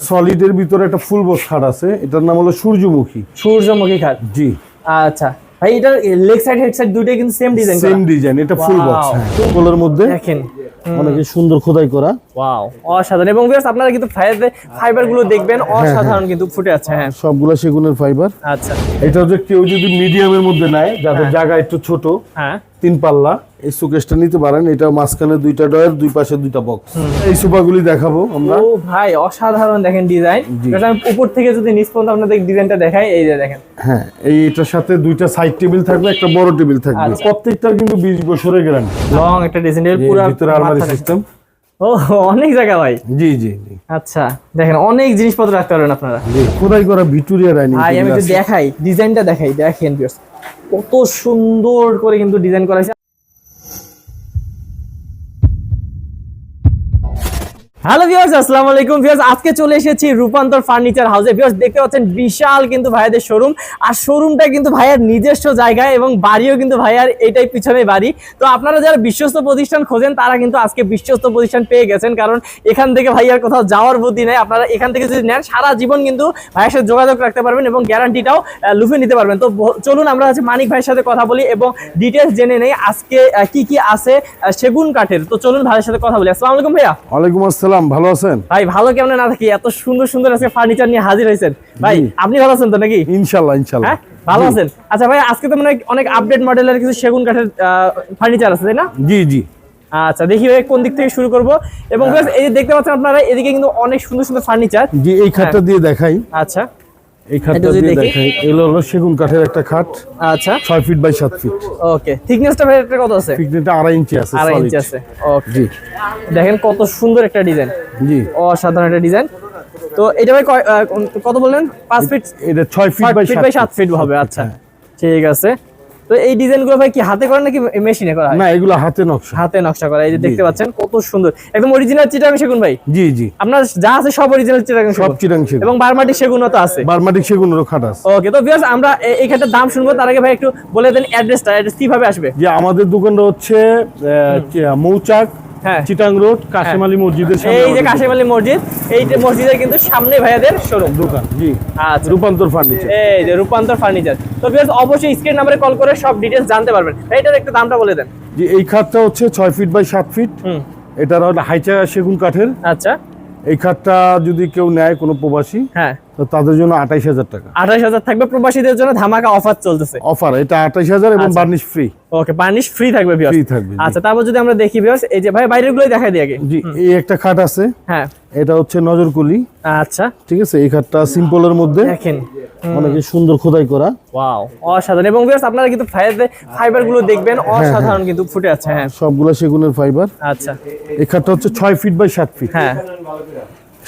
সলিডের ভিতরে একটা full box খাট আছে এটার নাম হলো সূর্যমুখী। সূর্যমুখী খাট? জি। আচ্ছা। ভাই এটার লেগ সাইড হেড সাইড দুইটাই কিন্তু সেম ডিজাইন সেম ডিজাইন এটা ফুল বক্স. হ্যাঁ। ফুলের মধ্যে দেখেন। অনেকে সুন্দর খোদাই করা। ওয়াও অসাধারণ। এবং ভিউয়ার্স আপনারা কিন্তু ফাইবার ফাইবারগুলো দেখবেন অসাধারণ কিন্তু ফুটে আছে হ্যাঁ। সবগুলা সেগুনের ফাইবার আচ্ছা। এটা হচ্ছে কেউ যদি মিডিয়ামের মধ্যে নেয় যাদের জায়গা একটু ছোট হ্যাঁ। তিন পাল্লা। এই সুকেশটা নিতে পারেন। এটা মাঝখানে দুইটা ডয়ের দুই পাশে দুইটা বক্স এই সোফাগুলি দেখাবো আমরা। ও ভাই অসাধারণ দেখেন ডিজাইন এটা আমি উপর থেকে যদি নিচ পর্যন্ত আপনাদের ডিজাইনটা দেখাই এই যে দেখেন। হ্যাঁ এই এটার সাথে দুইটা সাইড টেবিল থাকবে একটা বড় টেবিল থাকবে। প্রত্যেকটা প্রত্যেকটার কিন্তু বিশ বছরের গ্যারান্টি লং একটা ডিজাইনের পুরো ভিতরে আলমারি সিস্টেম ও অনেক জায়গা ভাই। জি জি জি। আচ্ছা দেখেন অনেক জিনিসপত্র রাখতে পারবেন আপনারা। জি খোদাই করা ভিক্টোরিয়া ডাইনিং ভাই আমি তো দেখাই ডিজাইনটা দেখাই দেখেন কত সুন্দর করে কিন্তু ডিজাইন করা হয়েছে। হ্যালো ভিউয়ার্স আসসালামু আলাইকুম। ভিউয়ার্স আজকে চলে এসেছি রূপান্তর ফার্নিচার হাউসে। ভিউয়ার্স দেখতে পাচ্ছেন বিশাল কিন্তু ভাইয়াদের শোরুম আর শোরুমটা কিন্তু ভাইয়ার নিজস্ব জায়গায় এবং বাড়িও কিন্তু ভাইয়ার এইটাই পিছনে বাড়ি। তো আপনারা যারা বিশ্বস্ত প্রতিষ্ঠান খোঁজেন, তারা কিন্তু আজকে বিশ্বস্ত প্রতিষ্ঠান পেয়ে গেছেন। কারণ এখান থেকে ভাইয়ার কোথাও যাওয়ার বুদ্ধি নেই। আপনারা এখান থেকে যদি নেন, সারা জীবন কিন্তু ভাইয়ের সাথে যোগাযোগ রাখতে পারবেন এবং গ্যারান্টিটাও লুফে নিতে পারবেন। তো চলুন আমরা হচ্ছে মানিক ভাইয়ের সাথে কথা বলি এবং ডিটেলস জেনে নেই আজকে কি কি আছে সেগুন কাঠের। তো চলুন ভাইয়ের সাথে কথা বলি। আসসালামু আলাইকুম ভাইয়া। ওয়ালাইকুম আসসালাম। ভালো আছেন? ভাই ভালো কেমন না থাকি? এত সুন্দর সুন্দর আজকে ফার্নিচার নিয়ে হাজির হয়েছেন। ভাই আপনি ভালো আছেন তো নাকি? ইনশাল্লাহ ইনশাল্লাহ। হ্যাঁ ভালো আছেন? আচ্ছা ভাই আজকে তো মানে অনেক আপডেট মডেলের কিছু সেগুন কাঠের ফার্নিচার আছে তাই না? জি জি। আচ্ছা দেখি ভাই কোন দিক থেকে শুরু করব। এবং হ্যাঁ। এই যে দেখতে পাচ্ছেন আপনারা এদিকে কিন্তু অনেক সুন্দর সুন্দর ফার্নিচার জি এই খাটটা দিয়ে দেখাই। আচ্ছা। এই খাটটা দিয়ে দেখি। দেখাই এগুলো হলো সেগুন কাঠের একটা খাট। আচ্ছা। ছয় ফিট বাই 7 ফিট ওকে। থিকনেসটা ভাই এটা কত আছে? থিকনেসটা ইঞ্চি আছে আড়াই solid। ইঞ্চি আছে। ওকে জি। দেখেন কত সুন্দর একটা ডিজাইন জি। অসাধারণ একটা ডিজাইন তো এটা ভাই কয়- কত বললেন? পাঁচ ফিট এটা ছয় ফিট বাই ফিট বাই সাত ফিট হবে আচ্ছা। ঠিক আছে। তো এই ডিজাইনগুলো ভাই কি হাতে করে নাকি মেশিনে করা না এগুলো হাতে নকশা। হাতে নকশা করা এই যে দেখতে পাচ্ছেন কত সুন্দর। একদম অরিজিনাল চিটাগাং সেগুন ভাই? জি জি। আপনার যা আছে সব অরিজিনাল চিটাগাং সব চিটাং সেগুন। এবং বারমাটি সেগুনও তো আছে। বারমাটিক সেগুনেরও খাট আছে। ওকে তো ভিউয়ার্স আমরা এইখানে এই ক্ষেত্রে দাম শুনব তার আগে ভাই একটু বলে দেন অ্যাড্রেসটা অ্যাড্রেস কীভাবে আসবে? যে আমাদের দোকানটা হচ্ছে মৌচাক হ্যাঁ। চিটাং রোড কাশেম আলী মসজিদের সামনে এই যে কাশেম আলী মসজিদ এই যে মসজিদের কিন্তু সামনে ভাইয়াদের শোরুম দোকান জি। আচ্ছা। রূপান্তর ফার্নিচার এই যে রূপান্তর ফার্নিচার তো ভিউয়ার্স অবশ্যই স্ক্রিন নাম্বারে কল করে সব ডিটেইলস জানতে পারবেন। এইটার একটু দামটা বলে দেন। যে এই খাটটা হচ্ছে ছয় ফিট বাই সাত ফিট হুম। এটার হলো হাইচা সেগুন কাঠের। আচ্ছা। এই খাটটা যদি কেউ নেয় কোনো প্রবাসী হ্যাঁ। তো তাদের জন্য আঠাইশ হাজার টাকা। আঠাশ হাজার থাকবে প্রবাসীদের জন্য ধামাকা অফার চলতেছে। অফার এটা আঠাইশ হাজার এবং। Varnish free okay varnish free থাকবে ফ্রি থাকবে আচ্ছা তারপর যদি আমরা দেখি ভিউয়ার্স এই যে ভাই বাইরের গুলোই দেখাই দিই আগে। জি এই একটা খাট আছে। হ্যাঁ। এটা হচ্ছে নজরকুলি। আচ্ছা। ঠিক আছে এই খাটটা সিম্পলের মধ্যে। দেখেন। অনেকে সুন্দর খোদাই করা। ওয়াও অসাধারণ। এবং ভিউয়ার্স আপনারা কিন্তু ফাইবার ফাইবারগুলো দেখবেন অসাধারণ কিন্তু ফুটে আছে হ্যাঁ। সবগুলা সেগুনের ফাইবার আচ্ছা। এই খাটটা হচ্ছে ছয় ফিট বাই সাত ফিট হ্যাঁ।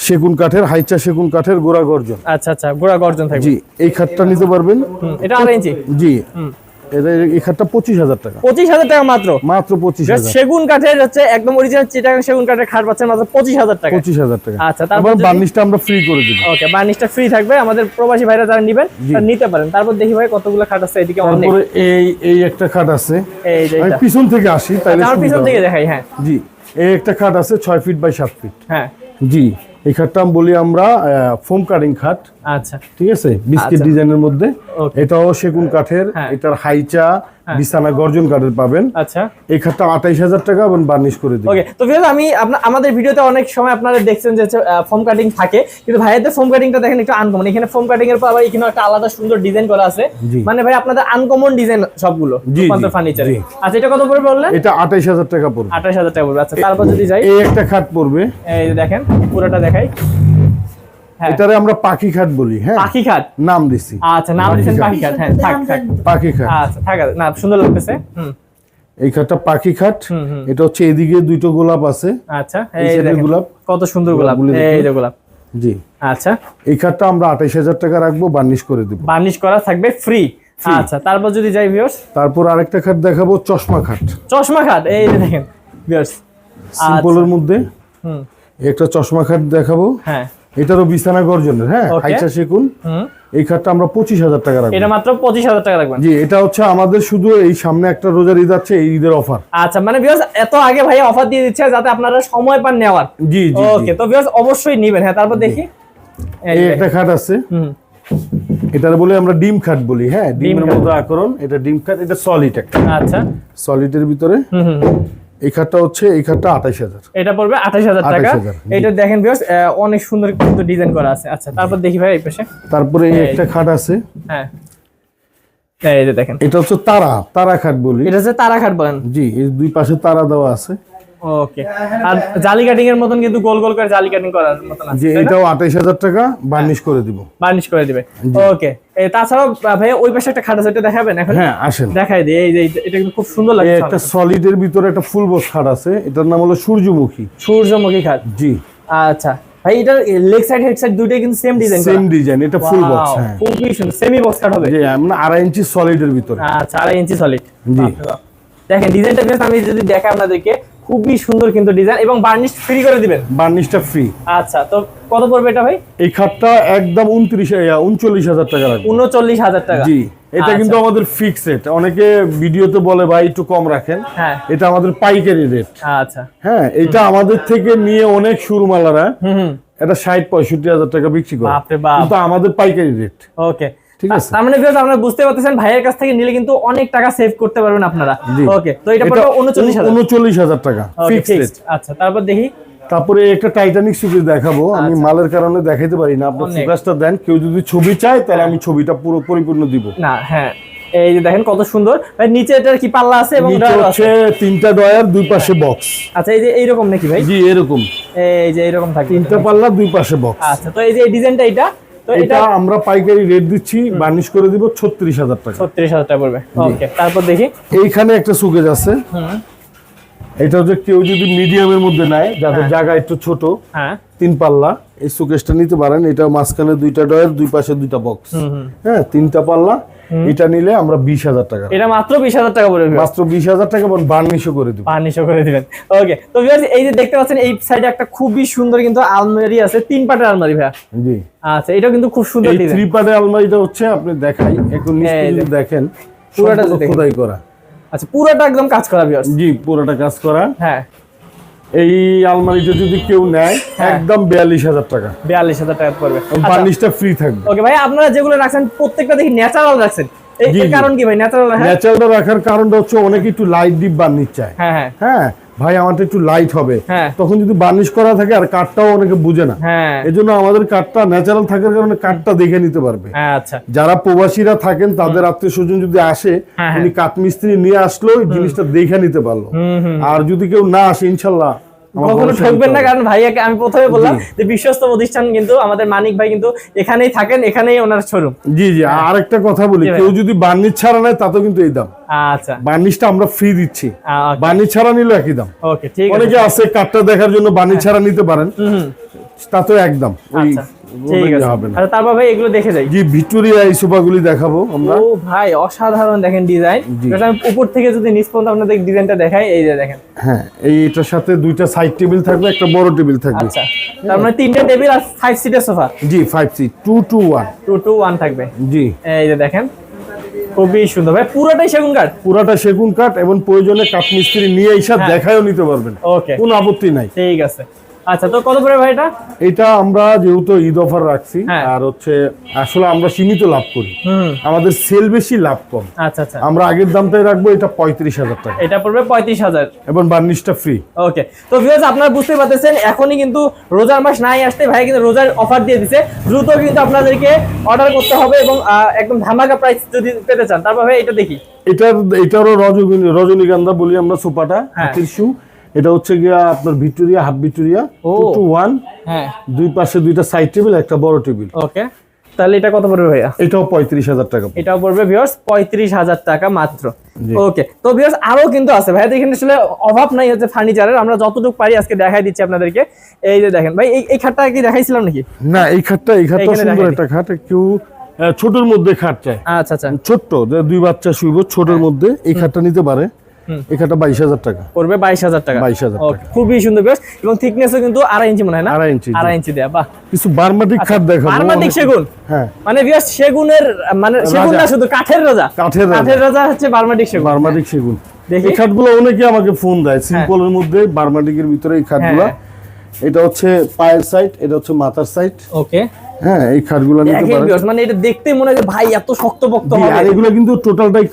সেগুন কাঠের হাইচা সেগুন কাঠের গোড়া গর্জন। আচ্ছা আচ্ছা গোড়া গর্জন থাকবে। জি এই খাটটা নিতে পারবেন। এটা আড়াই ইঞ্চি? জি। এই খাটটা পঁচিশ হাজার টাকা। পঁচিশ হাজার টাকা মাত্র? মাত্র পঁচিশ সেগুন কাঠের হচ্ছে একদম অরিজিনাল চিটাগাং সেগুন কাঠের খাট পাচ্ছেন মাত্র পঁচিশ হাজার টাকা। পঁচিশ হাজার টাকা। আচ্ছা, তারপর তারপর বার্নিশটা আমরা ফ্রি করে দিব। ওকে বার্নিশটা ফ্রি থাকবে। আমাদের প্রবাসী ভাইরা যারা নিবেন তারা নিতে পারেন। তারপর দেখি ভাই কতগুলো খাট আছে এদিকে অনেক। এই এই একটা খাট আছে। এই যে পিছন থেকে আসি তাইলে পিছন থেকে দেখাই হ্যাঁ। জি এই একটা খাট আছে ছয় ফিট বাই সাত ফিট হ্যাঁ। জি। এই খাটটা বলি আমরা ফোম কাটিং খাট। আচ্ছা। ঠিক আছে? বিস্কিট আচ্ছা। ডিজাইনের মধ্যে। এটাও সেগুন কাঠের। হ্যাঁ। এটার হাইচা বিছানা গর্জন কাঠের পাবেন। আচ্ছা। এই খাটটা আঠাইশ হাজার টাকা এবং বার্নিশ করে দিই ওকে তো ভিউয়ার্স আমি আমাদের ভিডিওতে অনেক সময় আপনারা দেখছেন যে ফোম কাটিং থাকে। কিন্তু ভাইয়াদের ফোম কাটিংটা দেখেন একটু আনকমন এখানে ফোম কাটিং এর পর আবার এখানে একটা আলাদা সুন্দর ডিজাইন করা আছে। মানে ভাই আপনাদের আনকমন ডিজাইন সবগুলো ফার্নিচার আচ্ছা এটা কত করে বললেন? এটা আঠাইশ হাজার টাকা পড়বে। আঠাশ হাজার টাকা পড়বে। আচ্ছা তারপর যদি যাই। এই একটা খাট পড়বে। এই যে দেখেন পুরোটা দেখাই। হ্যাঁ এটারে আমরা পাখি খাট বলি হ্যাঁ। পাখি খাট নাম দিছি। আচ্ছা নাম পাখি দিচ্ছেন পাখি খাট হ্যাঁ থাক থাক। পাখি খাট আচ্ছা থাক আছে। না সুন্দর লাগতেছে। হুম। এই খাটটা পাখি খাট। এটা হচ্ছে এদিকে দুইটো গোলাপ আছে। আচ্ছা এই গোলাপ। কত সুন্দর গোলাপ। এই যে গোলাপ। জি। আচ্ছা। এই খাটটা আমরা আঠাইশ হাজার টাকা রাখব বার্নিশ করে দিব। বার্নিশ করা থাকবে ফ্রি আচ্ছা তারপর যদি যাই ভিউয়ার্স তারপর আরেকটা খাট দেখাবো চশমা খাট। চশমা খাট? এই যে দেখেন ভিউয়ার্স সিম্পলের মধ্যে। হুম। একটা চশমা খাট দেখাবো। হ্যাঁ। এটারও বিছানা গর্জনের হ্যাঁ. হাইচা সেকুন। এই খাটটা আমরা পঁচিশ হাজার টাকা রাখব। এটা মাত্র পঁচিশ হাজার টাকা রাখবেন। জি এটা হচ্ছে আমাদের শুধু এই সামনে একটা রোজার ঈদ আছে এই ঈদের অফার। আচ্ছা মানে ভিউয়ার্স এত আগে ভাই অফার দিয়ে দিচ্ছে যাতে আপনারা সময় পান নেওয়ার। জি জি। ওকে তো ভিউয়ার্স অবশ্যই নেবেন। হ্যাঁ তারপর দেখি। এই একটা খাট আছে। হুম। এটার বলে আমরা ডিম খাট বলি হ্যাঁ? ডিমের মতো আকরণ। এটা ডিম খাট এটা সলিড একটা। আচ্ছা। সলিডের ভিতরে হুম। এই খাটটা হচ্ছে এই খাটটা আঠাইশ হাজার। এটা পড়বে আঠাশ হাজার টাকা। 28,000 এটা দেখেন অনেক সুন্দর কিন্তু ডিজাইন করা আছে। আচ্ছা তারপর দেখি ভাই এই পাশে। তারপরে। একটা খাট আছে। হ্যাঁ। এই যে দেখেন। এটা হচ্ছে তারা তারা খাট বলি। এটা হচ্ছে তারা খাট বলেন। জি এই দুই পাশে তারা দেওয়া আছে। ওকে আর জালি কাটিং এর মতন কিন্তু গোল গোল করে জালি কাটিং করার মতন আছে এটাও আঠাইশ হাজার টাকা বার্নিশ করে দিব। বার্নিশ করে দিবে। ওকে তাছাড়াও ভাই ওই পাশে একটা খাট আছে এটা দেখাবেন এখন? হ্যাঁ আসেন। দেখাই দিই এই যে এটা কিন্তু খুব সুন্দর লাগছে একটা সলিডের ভিতরে একটা ফুল বক্স খাট আছে এটার নাম হলো সূর্যমুখী। সূর্যমুখী খাট। জি। আচ্ছা। ভাই এটার লেগ সাইড হেড সাইড দুইটাই কিন্তু সেম ডিজাইন সেম ডিজাইন এটা ফুল বক্স হ্যাঁ। খুবই সুন্দর। সেমি বক্স কাট হবে। আমরা আড়াই ইঞ্চি সলিডের ভিতরে। আচ্ছা আড়াই ইঞ্চি সলিড জি। দেখেন ডিজাইনটা বেশ আমি যদি দেখাই আপনাদেরকে খুবই সুন্দর কিন্তু ডিজাইন এবং বার্নিশ ফ্রি করে দিবেন। বার্নিশটা ফ্রি আচ্ছা তো কত পড়বে এটা ভাই? এই খাটটা একদম উনত্রিশ উনচল্লিশ হাজার টাকা লাগবে। উনচল্লিশ হাজার টাকা। জি এটা আচ্ছা। কিন্তু আমাদের ফিক্স রেট অনেকে ভিডিওতে বলে ভাই একটু কম রাখেন। হ্যাঁ। এটা আমাদের পাইকারি রেট আচ্ছা। হ্যাঁ এটা আমাদের থেকে নিয়ে অনেক সুরমালারা হুম হুম। এটা ষাট পঁয়ষট্টি হাজার টাকা বিক্রি করে। কিন্তু আমাদের পাইকারি রেট ওকে। ঠিক আছে। তার মানে viewers, আপনারা বুঝতে পারতেছেন ভাইয়ের কাছ থেকে নিলে কিন্তু অনেক টাকা সেভ করতে পারবেন আপনারা। ওকে তো এটা পড়বে উনচল্লিশ হাজার। উনচল্লিশ হাজার টাকা Okay, ফিক্স রেট fixed। আচ্ছা তারপর দেখি। তারপরে একটা টাইটানিক সুবিধা দেখাবো আমি মালের কারণে দেখাইতে পারি না আপনি আচ্ছা। ফোকাসটা দেন কেউ যদি ছবি চায় তাহলে আমি ছবিটা পুরো পরিপূর্ণ দিব। না হ্যাঁ এই যে দেখেন কত সুন্দর। ভাই নিচে এটার কি পাল্লা আছে এবং নিচে আছে? তিনটা ডয়ার দুই পাশে বক্স আচ্ছা এই যে এইরকম নাকি ভাই? জি এরকম। এই যে এইরকম থাকে তিনটা পাল্লা দুই পাশে বক্স আচ্ছা তো এই যে ডিজাইনটা এটা এটা আমরা পাইকারি রেট দিচ্ছি বার্নিশ করে দিব ছত্রিশ হাজার টাকা। ছত্রিশ হাজার টাকা পড়বে। ওকে তারপর দেখি। এইখানে একটা সুকেজ আছে। এটা হচ্ছে কেউ যদি মিডিয়ামের মধ্যে নেয় যাদের জায়গা একটু ছোট হ্যাঁ। তিন পাল্লা। এই সুকেশটা নিতে পারেন। এটা মাঝখানে দুইটা ডয়ার দুই পাশে দুইটা বক্স হ্যাঁ তিনটা পাল্লা। এটা নিলে আমরা বিশ হাজার টাকা। এটা মাত্র বিশ হাজার টাকা পড়বে। মাত্র বিশ হাজার টাকা এবং বার্নিশও করে দিব। পানিশও করে দিবেন। ওকে তো এই যে দেখতে পাচ্ছেন এই সাইডে একটা খুবই সুন্দর কিন্তু আলমারি আছে। তিন পাটের আলমারি ভাইয়া। জি। আচ্ছা এটাও কিন্তু খুব সুন্দর এই থ্রি পার্টের আলমারিটা হচ্ছে আপনি দেখাই। যে। যদি দেখেন পুরোটা খোদাই করা। আচ্ছা পুরোটা একদম কাজ করা জি পুরোটা কাজ করা। হ্যাঁ। এই আলমারিটা যদি কেউ নেয় হ্যাঁ। একদম বিয়াল্লিশ হাজার টাকা। বিয়াল্লিশ হাজার টাকা পড়বে। বার্নিশটা ফ্রি থাকবে। ওকে ভাই আপনারা যেগুলো রাখছেন প্রত্যেকটা দেখি ন্যাচারাল রাখছেন। কারণ কি ভাই? ন্যাচারাল ন্যাচারাল ন্যাচারালটা রাখার কারণটা হচ্ছে অনেকে একটু লাইট ডিপ বার্নিশ চায়। হ্যাঁ হ্যাঁ। হ্যাঁ? ভাই আমারটা একটু লাইট হবে। হ্যাঁ। তখন যদি বার্নিশ করা থাকে আর কাঠটাও অনেকে বুঝে না। হ্যাঁ। এই জন্য আমাদের কাঠটা ন্যাচারাল থাকার কারণে কাঠটা দেখে নিতে পারবে। হ্যাঁ আচ্ছা। যারা প্রবাসীরা থাকেন তাদের আত্মীয় স্বজন যদি আসে উনি কাঠ মিস্ত্রি নিয়ে আসলো জিনিসটা দেখে নিতে পারল। আর যদি কেউ না আসে ইনশাল্লাহ কখনো ঠকবেন না কারণ ভাইয়াকে আমি প্রথমে বললাম যে বিশ্বস্ত প্রতিষ্ঠান কিন্তু আমাদের মানিক ভাই কিন্তু এখানেই থাকেন এখানেই ওনার শোরুম জি জি আর একটা কথা বলি কেউ যদি বার্নিশ ছাড়া নেয় তাতেও কিন্তু এই দাম। আচ্ছা। বার্নিশটা আমরা ফ্রি দিচ্ছি। বার্নিশ ছাড়া নিলে একই দাম। ওকে ঠিক আছে। অনেকে আছে কাঠটা দেখার জন্য বার্নিশ ছাড়া নিতে পারেন। তাতেও একদম আচ্ছা। আচ্ছা তারপর ভাই এগুলো দেখে যাই। জি ভিক্টোরিয়া এই সোফাগুলি দেখাবো আমরা। ও ভাই অসাধারণ দেখেন ডিজাইন। জি। আমি উপর থেকে যদি নিচ পর্যন্ত আপনাদের ডিজাইনটা দেখাই এই যে দেখেন। হ্যাঁ এই সাথে দুইটা সাইড টেবিল থাকবে একটা বড় টেবিল থাকবে। আচ্ছা তার মানে তিনটে টেবিল আর ফাইভ সিটের সোফা জি five two two one two two one থাকবে। জি। এই যে দেখেন খুবই সুন্দর। ভাই পুরোটাই সেগুন কাঠ? পুরাটা সেগুন কাঠ এবং প্রয়োজনে কাঠ মিস্ত্রি নিয়ে এসে হ্যাঁ। দেখায়ও নিতে পারবেন। ওকে কোনো আপত্তি নাই। ঠিক আছে। আচ্ছা তো কত ভাই এটা? এটা আমরা যেহেতু ঈদ অফার রাখছি হ্যাঁ। আর হচ্ছে আসলে আমরা সীমিত লাভ করি। আমাদের সেল বেশি লাভ কম। আচ্ছা আচ্ছা। আমরা আগের দামটাই রাখব এটা পঁয়ত্রিশ হাজার টাকা। এটা পড়বে পঁয়ত্রিশ হাজার। এবং বার্নিশটা ফ্রি ওকে তো ভিউয়ার্স আপনারা বুঝতে পারতেছেন এখনই কিন্তু রোজার মাস নাই আসতে ভাই কিন্তু রোজার অফার দিয়ে দিছে। দ্রুত কিন্তু আপনাদেরকে অর্ডার করতে হবে এবং একদম ধামাকা প্রাইস যদি পেতে চান তারপর ভাই এটা দেখি। এটার এটারও রজনী রজনীগন্ধা বলি আমরা সোফাটা হ্যাঁ। হাতির শু এটা হচ্ছে গিয়া আপনার Victoria half Victoria two one হ্যাঁ। দুই পাশে দুইটা সাইড টেবিল একটা বড় টেবিল ওকে তাহলে এটা কত পড়বে ভাইয়া? এটাও পঁয়ত্রিশ হাজার টাকা এটাও পড়বে ভিউয়ার্স পঁয়ত্রিশ হাজার টাকা মাত্র। ওকে তো ভিউয়ার্স আরও কিন্তু আছে। ভাই এখানে আসলে অভাব নাই হচ্ছে ফার্নিচারের আমরা যতটুকু পারি আজকে দেখাই দিচ্ছি আপনাদেরকে। এই যে দেখেন ভাই এই খাটটা কি দেখাইছিলাম নাকি? না এই খাটটা এই খাটটা সুন্দর একটা খাট কেউ ছোটর মধ্যে খাট চায় আচ্ছা আচ্ছা। ছোট্ট দুই বাচ্চা শুইব ছোটর মধ্যে এই খাটটা নিতে পারে। হুম। বাইশ হাজার টাকা। পড়বে বাইশ হাজার টাকা। 22,000 টাকা। খুবই সুন্দর বেশ। এবং থিকনেসও কিন্তু আড়াই ইঞ্চি মনে হয় না? আড়াই ইঞ্চি, আড়াই ইঞ্চি দেয়া বাহ। কিছু বার্মাটিক খাট দেখাবো। আরমাটিক সেগুন? হ্যাঁ। মানে সেগুনের মানে সেগুন না শুধু কাঠের রাজা? কাঠের রাজা। কাঠের রাজা হচ্ছে বার্মাটিক সেগুন। বার্মাটিক সেগুন। দেখি। এই খাটগুলো অনেকে আমাকে ফোন দেয়। সিম্পলের মধ্যে বার্মাটিকের ভিতরে এই খাটগুলো হ্যাঁ। এটা হচ্ছে পায়ের সাইড এটা হচ্ছে মাথার সাইড ওকে হ্যাঁ এই খাটগুলো নিতে পারেন। মানে এটা দেখতে মনে হয় ভাই এত শক্ত হবে। আর এগুলো কিন্তু টোটালটাই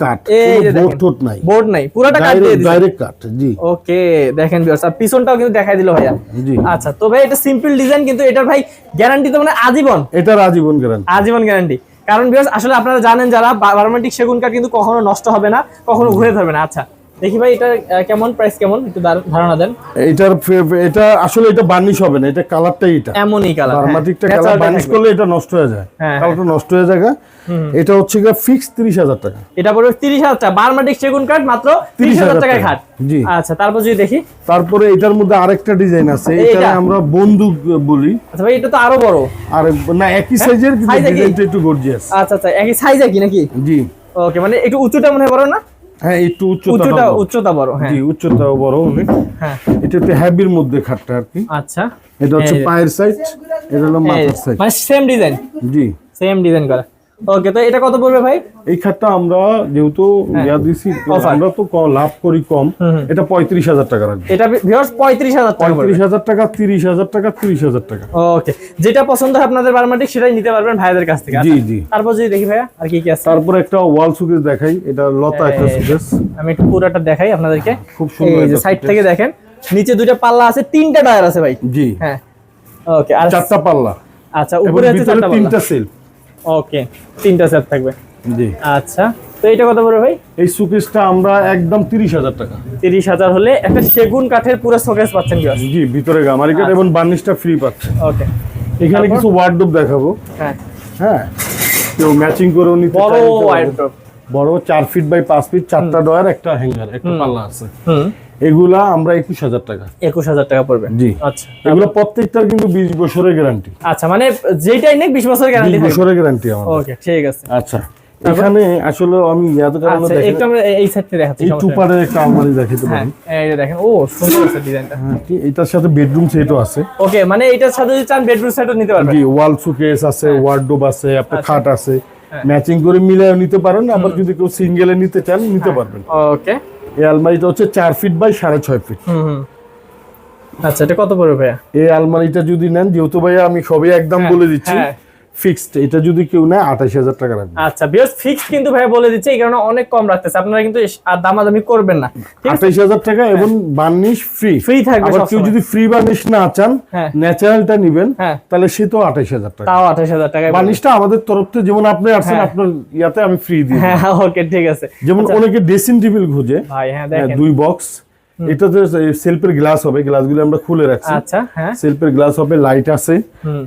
যে বোর্ড টোট নাই। বোর্ড নাই পুরোটা কাট দিয়ে ডাইরেক্ট কাঠ জি। ওকে দেখেন viewers, আর পিছনটাও কিন্তু দেখাই দিল ভাইয়া। জি। আচ্ছা তো ভাই এটা সিম্পল ডিজাইন কিন্তু এটার ভাই গ্যারান্টি তো মানে আজীবন। এটার আজীবন গ্যারান্টি আজীবন গ্যারান্টি কারণ বিকজ আসলে আপনারা জানেন যারা বারোমেটিক সেগুন কাঠ কিন্তু কখনো নষ্ট হবে না কখনো ঘুরে ধরবে না। আচ্ছা দেখি ভাই এটা কেমন প্রাইস কেমন? একটু ধারণা দেন। এটার এটা আসলে এটা বার্নিশ হবে না এটা কালারটাই এটা। এমনই কালার বার্মাটিকটা কালার বার্নিশ করলে এটা নষ্ট হয়ে যায়। হ্যাঁ, কালারটা নষ্ট হয়ে যায় এটা হচ্ছে গিয়ে ফিক্স তিরিশ হাজার টাকা। এটা পড়বে তিরিশ হাজার টাকা। বারোমেটিক সেগুন কাঠ মাত্র তিরিশ হাজার 30,000 টাকায় টাকা। খাট। জি। আচ্ছা তারপর যদি দেখি। তারপরে এটার মধ্যে আরেকটা ডিজাইন আছে। এটা আমরা বন্দুক বলি। আচ্ছা ভাই এটা তো আরও বড়। আর না একই সাইজের কিন্তু ডিজাইনটা একটু গর্জিয়াস আচ্ছা আচ্ছা একই সাইজ একই নাকি? জি। ওকে মানে একটু উঁচুটা মনে হয় বড় না? হ্যাঁ একটু উচ্চতা উচ্চতা বড় হ্যাঁ। জি উচ্চতাও বড় অনেক হ্যাঁ। এটা একটু হ্যাবির মধ্যে খাটটা আর কি। আচ্ছা। এটা হচ্ছে পায়ের সাইজ এটা হলো মাথার সাইজ মানে সেম ডিজাইন জি। সেম ডিজাইন করা। ওকে তো এটা কত পড়বে ভাই? এই খাটটা আমরা যেহেতু ইয়া দিছি আমরা তো লাভ করি কম। এটা পঁয়ত্রিশ হাজার টাকা রাখবে। এটা ভিউয়ার্স পঁয়ত্রিশ হাজার টাকা পঁয়ত্রিশ হাজার টাকা তিরিশ হাজার টাকা তিরিশ হাজার টাকা। ওকে যেটা পছন্দ হয় আপনাদের বারমাটিক সেটাই নিতে পারবেন ভাইয়াদের কাছ থেকে। জি আচ্ছা, জি তারপর যদি দেখি ভাইয়া আর কি কি আছে? তারপরে একটা ওয়াল সুকেস দেখাই এটা লতা একটা সুকেস আমি একটু পুরোটা দেখাই আপনাদেরকে। খুব সুন্দর এই যে সাইড থেকে দেখেন নিচে দুইটা পাল্লা আছে তিনটা টায়ার আছে ভাই। জি। হ্যাঁ। ওকে আর চারটা পাল্লা। আচ্ছা উপরে আছে চারটা পাল্লা। তিনটা সেল ওকে তিনটা সেট থাকবে। জি। আচ্ছা তো এটা কত পড়বে ভাই? এই সুকেসটা আমরা একদম তিরিশ হাজার টাকা। তিরিশ হাজার হলে একটা সেগুন কাঠের পুরো শোকেস পাচ্ছেন কি জি ভিতরে গামারি কাঠ এবং বার্নিশটা ফ্রি পাচ্ছে। ওকে এখানে? কিছু ওয়ার্ডরোব দেখাবো। হ্যাঁ। হ্যাঁ কেউ ম্যাচিং করেও নিতে বড় wardrobe। বড় চার ফিট বাই পাঁচ ফিট চারটা ডয়ার একটা হ্যাঙ্গার একটা পাল্লা আছে। হুম। এগুলা আমরা একুশ হাজার টাকা। একুশ হাজার টাকা পড়বে। জি। আচ্ছা। এগুলো প্রত্যেকটার কিন্তু বিশ বছরের গ্যারান্টি আচ্ছা মানে যেটাই নেই বিশ বছর বিশ গ্যারান্টি বছরের গ্যারান্টি আমাদের। ওকে ঠিক আছে। আচ্ছা এখানে আসলে আমি ইয়াদ কারণে আচ্ছা দেখি একটু আমরা এই সাইডটা দেখাচ্ছি এই টুপারের একটা আলমারি দেখাতে হ্যাঁ পারি। এই দেখেন ও সুন্দর আছে ডিজাইনটা হ্যাঁ, এটার সাথে বেডরুম সেটও আছে। ওকে মানে এটার সাথে যদি চান বেডরুম সেটও নিতে পারবেন। জি ওয়াল সুকেস আছে ওয়ার্ডরোব আছে আচ্ছা। আপনার খাট আছে। ম্যাচিং করে মিলায় নিতে পারেন আবার যদি কেউ সিঙ্গেলে নিতে চান হ্যাঁ। নিতে পারবেন। ওকে। এই আলমারিটা হচ্ছে চার ফিট বাই সাড়ে ছয় ফিট আচ্ছা এটা কত পড়বে ভাইয়া? এই আলমারিটা যদি নেন যেহেতু ভাইয়া আমি সবই একদম বলে দিচ্ছি হ্যাঁ। ফিক্সড এটা যদি কেউ নেয় আঠাশ হাজার টাকা রাখবে। আচ্ছা বিকজ ফিক্স কিন্তু ভাই বলে দিচ্ছে এই কারণে অনেক কম রাখতেছে। আপনারা কিন্তু আর দামাদামি করবেন না। আঠাইশ হাজার টাকা এবং বার্নিশ ফ্রি Free থাকবে আবার কেউ যদি ফ্রি বার্নিশ না চান হ্যাঁ। ন্যাচারালটা নিবেন হ্যাঁ। তাহলে সে তো আঠাইশ হাজার টাকা। তাও আঠাশ হাজার পড়বে। বার্নিশটা আমাদের তরফ থেকে যেমন আপনি আসছেন হ্যাঁ। আপনার ইয়াতে আমি ফ্রি দিই হ্যাঁ ওকে ঠিক আছে। যেমন অনেকে ড্রেসিং টেবিল খুঁজে ভাই হ্যাঁ হ্যাঁ, দেখেন। দুই বক্স এটাতে সেলফের গ্লাস হবে গ্লাসগুলো আমরা খুলে রাখছি। আচ্ছা হ্যাঁ। সেলফের গ্লাস হবে লাইট আছে।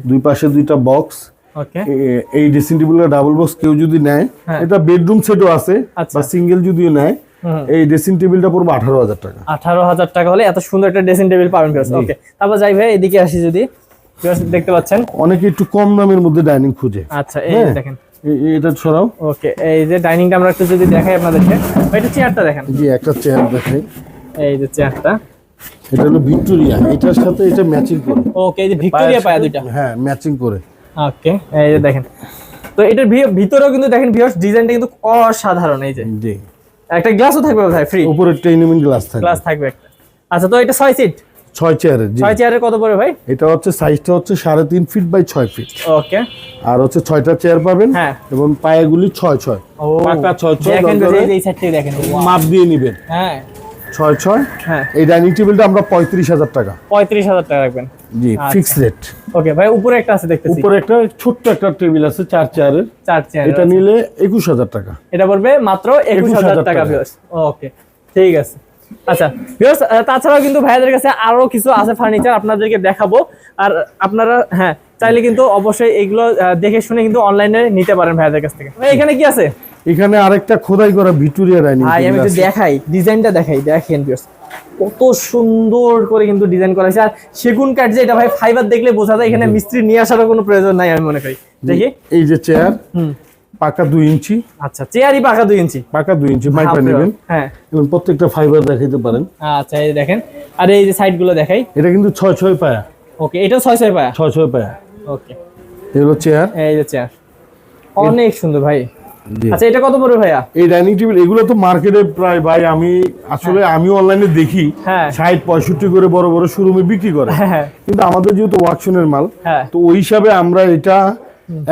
দুই পাশে দুইটা বক্স এই ড্রেসিং টেবিলের ডাবল বক্স কেউ যদি নেয় হ্যাঁ। এটা বেডরুম সেটও আছে আচ্ছা। বা সিঙ্গেল যদিও নেয় এই ড্রেসিং টেবিলটা পড়বে আঠারো হাজার টাকা। আঠারো হাজার টাকা হলে এত সুন্দর একটা ড্রেসিং টেবিল পাবেন ওকে তারপর যাই ভাই এদিকে আসি যদি। দেখতে পাচ্ছেন? অনেকে একটু কম দামের মধ্যে ডাইনিং খুঁজে। আচ্ছা এই হ্যাঁ। দেখেন। এটা ছড়াও ওকে এই যে ডাইনিংটা আমরা একটু যদি দেখাই আপনাদেরকে। এটা চেয়ারটা দেখেন। জি একটা চেয়ার দেখাই। এই যে চেয়ারটা এটা হলো ভিক্টোরিয়া এটার সাথে এটা ম্যাচিং করে। ওকে এই যে ভিক্টোরিয়া পায়া দুইটা। হ্যাঁ ম্যাচিং করে। ওকে এই যে দেখেন। তো এটার ভিতরেও কিন্তু দেখেন ভিউয়ার্স ডিজাইনটা কিন্তু অসাধারণ এই যে। জি। একটা গ্লাসও থাকবে ভাই ফ্রি উপরে গ্লাস থাকে গ্লাস থাকবে। একটা। আচ্ছা তো এটা ছয় সিট ছয় চেয়ারের জি। ছয় চেয়ারের কত পড়বে ভাই? এটা হচ্ছে সাইজটা হচ্ছে সাড়ে তিন ফিট বাই ছয় ফিট ওকে। আর হচ্ছে ছয়টা চেয়ার পাবেন হ্যাঁ। এবং পায়েগুলি ছয় ছয়। ও পাকা ছয় ছয় দেখেন এই দেখেন মাপ দিয়ে নিবেন। হ্যাঁ। ছয় ছয়। হ্যাঁ। এই ডাইনিং টেবিলটা আমরা পঁয়ত্রিশ হাজার টাকা। পঁয়ত্রিশ হাজার টাকা রাখবেন। জি। ফিক্স রেট ওকে ভাই উপরে একটা আছে দেখতেছি। উপরে একটা ছোট্ট একটা টেবিল আছে চার চেয়ারের চার চেয়ার এটা নিলে একুশ হাজার টাকা। এটা পড়বে মাত্র 21,000 টাকা। ভিউয়ার্স ওকে ঠিক আছে। আচ্ছা ভিউয়ার্স তাছাড়াও কিন্তু ভাইয়াদের কাছে আরও কিছু আছে ফার্নিচার আপনাদেরকে দেখাবো। আর আপনারা হ্যাঁ চাইলে কিন্তু অবশ্যই এগুলো দেখে শুনে কিন্তু অনলাইনে নিতে পারেন ভাইয়াদের কাছ থেকে। এখানে কি আছে? এখানে আরেকটা খোদাই করা ভিক্টোরিয়া ডাইনিং ভাই আমি একটু দেখাই ডিজাইনটা দেখাই দেখেন ভিউয়ার্স কত সুন্দর করে কিন্তু ডিজাইন করা হয়েছে। আর সেগুন কাঠ যে এটা ভাই ফাইবার দেখলে বোঝা যায় এখানে মিস্ত্রি নিয়ে আসারও কোনো প্রয়োজন নাই আমি মনে করি। দেখি। এই যে চেয়ার হুম। পাকা দুই ইঞ্চি। আচ্ছা চেয়ারই পাকা দুই ইঞ্চি। পাকা দুই ইঞ্চি মাইপা নেবেন। হ্যাঁ। এবং প্রত্যেকটা ফাইবার দেখাইতে পারেন। আচ্ছা এই দেখেন। আর এই যে সাইডগুলো দেখাই। এটা কিন্তু ছয় ছয় পায়া। ওকে এটা ছয় ছয় পায়া? ছয় ছয় পায়া। ওকে। এগুলো চেয়ার এই যে চেয়ার অনেক সুন্দর ভাই। আচ্ছা এটা কত পড়বে ভাইয়া? এই ডাইনিং টেবিল এগুলো তো মার্কেটে প্রায় ভাই আমি আসলে আমি অনলাইনে দেখি। হ্যাঁ। ষাট পঁয়ষট্টি করে বড় বড় শোরুমে বিক্রি করে। হ্যাঁ কিন্তু আমাদের যেহেতু ওয়াকশনের মাল হ্যাঁ। তো ওই হিসাবে আমরা এটা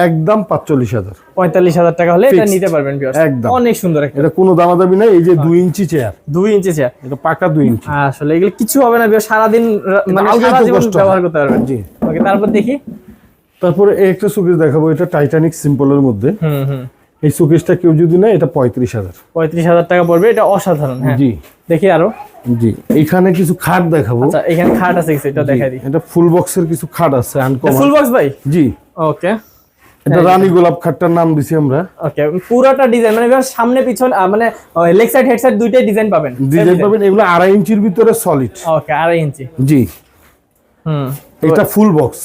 একদম পাঁচচল্লিশ হাজার। পঁয়তাল্লিশ হাজার টাকা হলে এটা নিতে পারবেন। একদম। অনেক সুন্দর একটা এটা কোনো দামাদামি নাই এই যে দুই ইঞ্চি চেয়ার দুই ইঞ্চি চেয়ার এটা পাকা দুই ইঞ্চি। আসলে এগুলো কিছু হবে না সারাদিন মানে সারা জীবন ব্যবহার করতে পারবেন। জি। ওকে তারপর দেখি। তারপরে একটা সুকেশ দেখাবো এটা টাইটানিক সিম্পলের মধ্যে। হুম হুম। এই সুকেশটা কেউ যদি নেয় এটা পঁয়ত্রিশ হাজার। পঁয়ত্রিশ হাজার টাকা পড়বে এটা অসাধারণ হ্যাঁ। জি। দেখি আরও। জি এখানে কিছু খাট দেখাবো। আচ্ছা এখানে খাট আছে কিছু এটা দেখাই দিই। এটা ফুল বক্সের কিছু খাট আছে আনকমন ফুল বক্স ভাই? জি। ওকে এটা রানী গোলাপ খাটটার নাম দিছি আমরা। ওকে পুরোটা ডিজাইন মানে সামনে পিছন মানে লেগ সাইড হেড সাইড দুইটাই ডিজাইন পাবেন। ডিজাইন পাবেন এগুলো আড়াই ইঞ্চির ভিতরে সলিড ওকে আড়াই ইঞ্চি। জি। হুম। এটা ফুল বক্স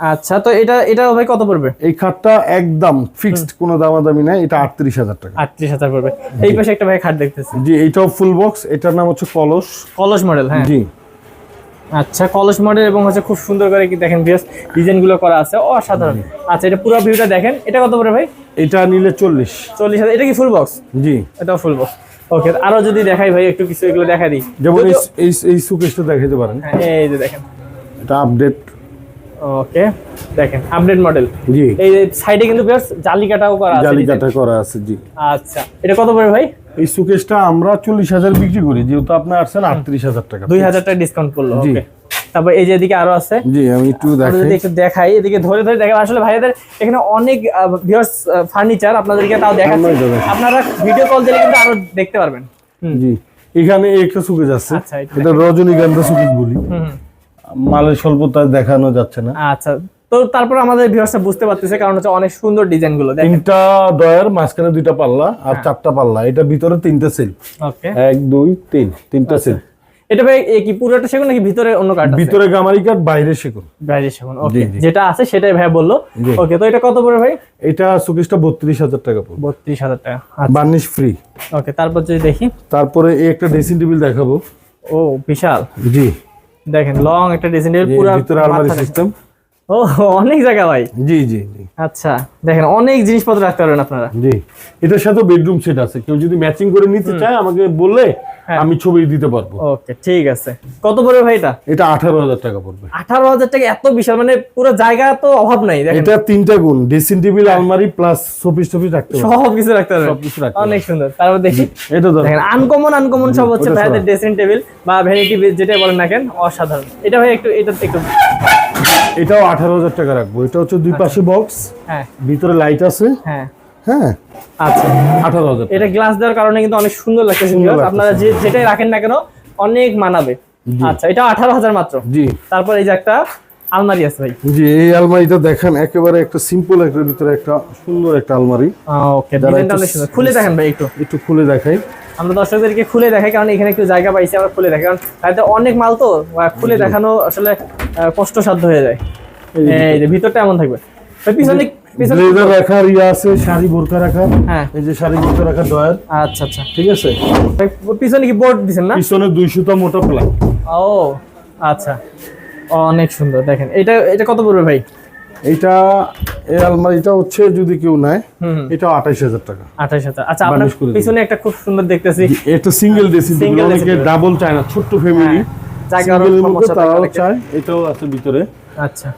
আচ্ছা তো এটা এটা ভাই কত পড়বে? এই খাটটা একদম ফিক্সড কোনো দামাদামি নাই এটা আটত্রিশ হাজার টাকা। আটত্রিশ হাজার পড়বে। এই পাশে একটা ভাই খাট দেখতেছি। জি এইটাও ফুল বক্স এটার নাম হচ্ছে কলস। কলস মডেল হ্যাঁ। জি। আচ্ছা কলস মডেল এবং হচ্ছে খুব সুন্দর করে কি দেখেন বিয়াস ডিজাইনগুলো করা আছে অসাধারণ। আচ্ছা এটা পুরো ভিউটা দেখেন এটা কত পড়বে ভাই? এটা নিলে চল্লিশ। চল্লিশ হাজার এটা কি ফুল বক্স জি। এটাও ফুল বক্স ওকে আরও যদি দেখাই ভাই একটু কিছু এগুলো দেখা দিই। যেমন এই- এই সুকেশটা দেখাতে পারেন। হ্যাঁ, এই যে দেখেন। এটা আপডেট ওকে দেখেন আপডেট মডেল জি। এই সাইডে কিন্তু বেশ জালিকাটাও করা আছে জালি কাটা করা আছে জি। আচ্ছা এটা কত পড়বে ভাই? এই সুকেশটা আমরা চল্লিশ হাজার বিক্রি করি যেহেতু আপনি আসছেন আটত্রিশ হাজার টাকা দুই হাজার টাকা ডিসকাউন্ট করল জি। ওকে তারপর এই যে এদিকে আরও আছে। জি আমি একটু দেখাই। যদি একটু দেখাই এদিকে ধরে ধরে দেখাই। আসলে ভাইয়াদের এখানে অনেক ভিউয়ার্স ফার্নিচার আপনাদেরকে তাও দেখাচ্ছি। আপনারা ভিডিও কল দিলে কিন্তু আরও দেখতে পারবেন। জি এখানে একটা সুকেশ আছে। আচ্ছা, এটা রজনীগন্ধা সুকেশ বলি। হুম। মালের স্বল্পতা দেখানো যাচ্ছে না। আচ্ছা তো তারপর আমাদের ভিউয়ার্সরা বুঝতে পারতেছে কারণ হচ্ছে অনেক সুন্দর ডিজাইনগুলো তিনটা ডয়ার মাঝখানে দুইটা পাল্লা আর চারটা পাল্লা এটা ভিতরে তিনটা সেল। ওকে। এক দুই তিন তিনটা সেল। এটা ভাই কি পুরোটা সেগুন নাকি ভিতরে অন্য কাঠ আছে? ভিতরে গামারি কাঠ বাইরে সেগুন। বাইরে সেগুন ওকে। যেটা আছে সেটাই ভাই বলল। ওকে তো এটা কত পড়বে ভাই? এটা বত্রিশ হাজার টাকা পড়বে। বত্রিশ হাজার টাকা বার্নিশ ফ্রি। ওকে তারপর যদি দেখি। তারপরে এই একটা ড্রেসিং টেবিল দেখাবো। ও বিশাল। জি। দেখেন লং একটা ডিজাইন টেবিল এই পুরো ভিতরে আলমারি সিস্টেম ও অনেক জায়গা ভাই। জি জি আচ্ছা দেখেন অনেক জিনিসপত্র রাখতে পারবেন আপনারা। জি এটার সাথে বেডরুম সেট আছে। কেউ যদি ম্যাচিং করে নিতে চায় আমাকে বললে হ্যাঁ। আমি ছবি দিতে পারব। ওকে ঠিক আছে। কত পড়বে ভাই এটা? এটা আঠারো হাজার টাকা পড়বে। আঠারো হাজার টাকা এত বিশাল মানে পুরো জায়গা তো অভাব নাই দেখেন। এটা তিনটা গুণ ড্রেসিং টেবিল আলমারি প্লাস শোপিস টপিস রাখতে পারবে সব কিছু রাখতে পারবেন সবকিছু রাখতে অনেক সুন্দর। তারপর দেখি। এটা ধরো। দেখেন আনকমন আনকমন সব হচ্ছে ওটা ভাইয়াদের ড্রেসিং টেবিল বা ভ্যানিটি যেটাই বলেন না কেন অসাধারণ। এটা ভাই একটু এটা একটু এটাও আঠারো হাজার টাকা রাখব। এটা হচ্ছে দুই পাশে বক্স হ্যাঁ। ভিতরে লাইট আছে। হ্যাঁ। হ্যাঁ? আচ্ছা। আঠারো হাজার এটা গ্লাস দেওয়ার কারণে কিন্তু অনেক সুন্দর সুন্দর আপনারা যে যেটাই রাখেন না কেন অনেক মানাবে। আচ্ছা এটা আঠারো হাজার মাত্র। জি। তারপর এই যে একটা আলমারি আছে ভাই। জি এই আলমারিটা দেখেন একেবারে একটা সিম্পল একটা ভিতরে একটা সুন্দর একটা আলমারি। ওকে খুলে দেখেন ভাই একটু। একটু খুলে দেখাই। আমরা দর্শকদেরকে খুলে দেখাই কারণ এখানে একটু জায়গা পাইছি আমরা খুলে দেখাই। কারণ তাতে অনেক মাল তো খুলে দেখানো আসলে কষ্টসাধ্য হয়ে যায়। এই যে ভিতরটা। এমন থাকবে। পিছনে ব্লেজার রাখার ইয়ে আছে শাড়ি বোরকা রাখার। হ্যাঁ। এই যে শাড়ি বোরকা ডয়ার আচ্ছা আচ্ছা। ঠিক আছে? পিছনে কি বোর্ড দিছেন না? পিছনে দুই সুতা মোটা প্লাগ ও আচ্ছা। অনেক সুন্দর দেখেন। এটা এটা কত পড়বে ভাই? এইটা এই আলমারিটা হচ্ছে যদি কেউ নেয় এটা আঠাইশ হাজার টাকা। আঠাশ হাজার। আচ্ছা আপনার। পিছনে একটা খুব সুন্দর দেখতেছি। এটা সিঙ্গেল অনেকে ডাবল চায় না ছোট্ট ফ্যামিলি তারাও চায় এটাও আছে ভিতরে। আচ্ছা।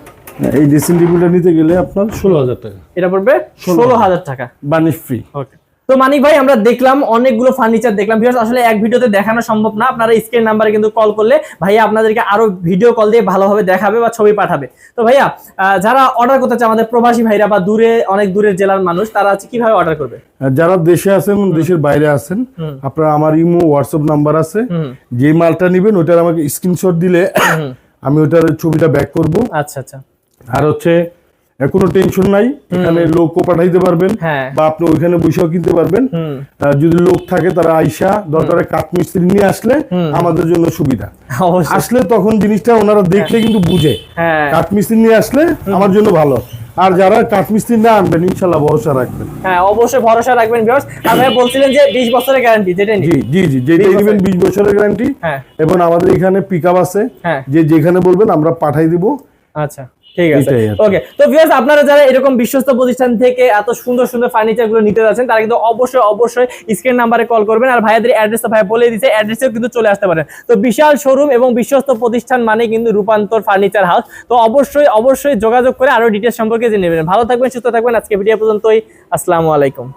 এই ড্রেসিং টেবিলটা নিতে গেলে আপনার ষোলো হাজার টাকা। এটা পড়বে ষোলো হাজার। টাকা। বানিশ ফ্রি ওকে তো মানিক ভাই আমরা দেখলাম অনেকগুলো ফার্নিচার দেখলাম। ভিউয়ার্স আসলে এক ভিডিওতে দেখানো সম্ভব না। আপনারা স্ক্রিন নাম্বারে কিন্তু কল করলে ভাইয়া আপনাদেরকে আরও ভিডিও কল দিয়ে ভালোভাবে দেখাবে বা ছবি পাঠাবে। তো ভাইয়া যারা অর্ডার করতে চায় আমাদের প্রবাসী ভাইরা বা দূরে অনেক দূরের জেলার মানুষ তারা কীভাবে অর্ডার করবে? যারা দেশে আছেন দেশের বাইরে আছেন। আপনার আমার ইমো হোয়াটসঅ্যাপ নাম্বার আছে। যে মালটা নেবেন ওটার আমাকে স্ক্রিনশট দিলে আমি ওটার ছবিটা ব্যাক করব। আচ্ছা আচ্ছা। আর হচ্ছে কোনো টেনশন নাই। এখানে লোকও পাঠাইতে পারবেন হ্যাঁ। বা আপনি ওইখানে বসেও কিনতে পারবেন। যদি লোক থাকে তারা আইসা দরকারে কাঠমিস্ত্রি নিয়ে আসলে আমাদের জন্য সুবিধা। আসলে তখন জিনিসটা ওনারা দেখলে কিন্তু বুঝে। হ্যাঁ। কাঠমিস্ত্রি নিয়ে আসলে আমার জন্য ভালো। আর যারা কাঠমিস্ত্রি না আনবেন ইনশাল্লাহ ভরসা রাখবেন। হ্যাঁ অবশ্যই ভরসা রাখবেন ভিউয়ার্স আর বলছিলেন যে 20 বছরের গ্যারান্টি যেটা জি জি জি যেটা 20 নেবেন বিশ বছরের গ্যারান্টি হ্যাঁ। এবং আমাদের এখানে পিক আছে। হ্যাঁ। যে যেখানে বলবেন আমরা পাঠাই দিব। আচ্ছা। ঠিক আছে। এটাই আর কি। ওকে তো ভিউয়ার্স আপনারা যারা এরকম বিশ্বস্ত প্রতিষ্ঠান থেকে এত সুন্দর সুন্দর ফার্নিচারগুলো নিতে যাচ্ছেন তারা কিন্তু অবশ্যই অবশ্যই স্ক্রিন নাম্বারে কল করবেন। আর ভাইয়াদের অ্যাড্রেস তো ভাই বলে অ্যাড্রেসেও কিন্তু চলে আসতে পারেন। তো বিশাল শোরুম এবং বিশ্বস্ত প্রতিষ্ঠান মানে কিন্তু রূপান্তর ফার্নিচার হাউস তো অবশ্যই অবশ্যই যোগাযোগ করে আরও ডিটেলস সম্পর্কে জেনে নেবেন। ভালো থাকবেন সুস্থ থাকবেন। আজকে ভিডিও পর্যন্তই। আসসালামু আলাইকুম।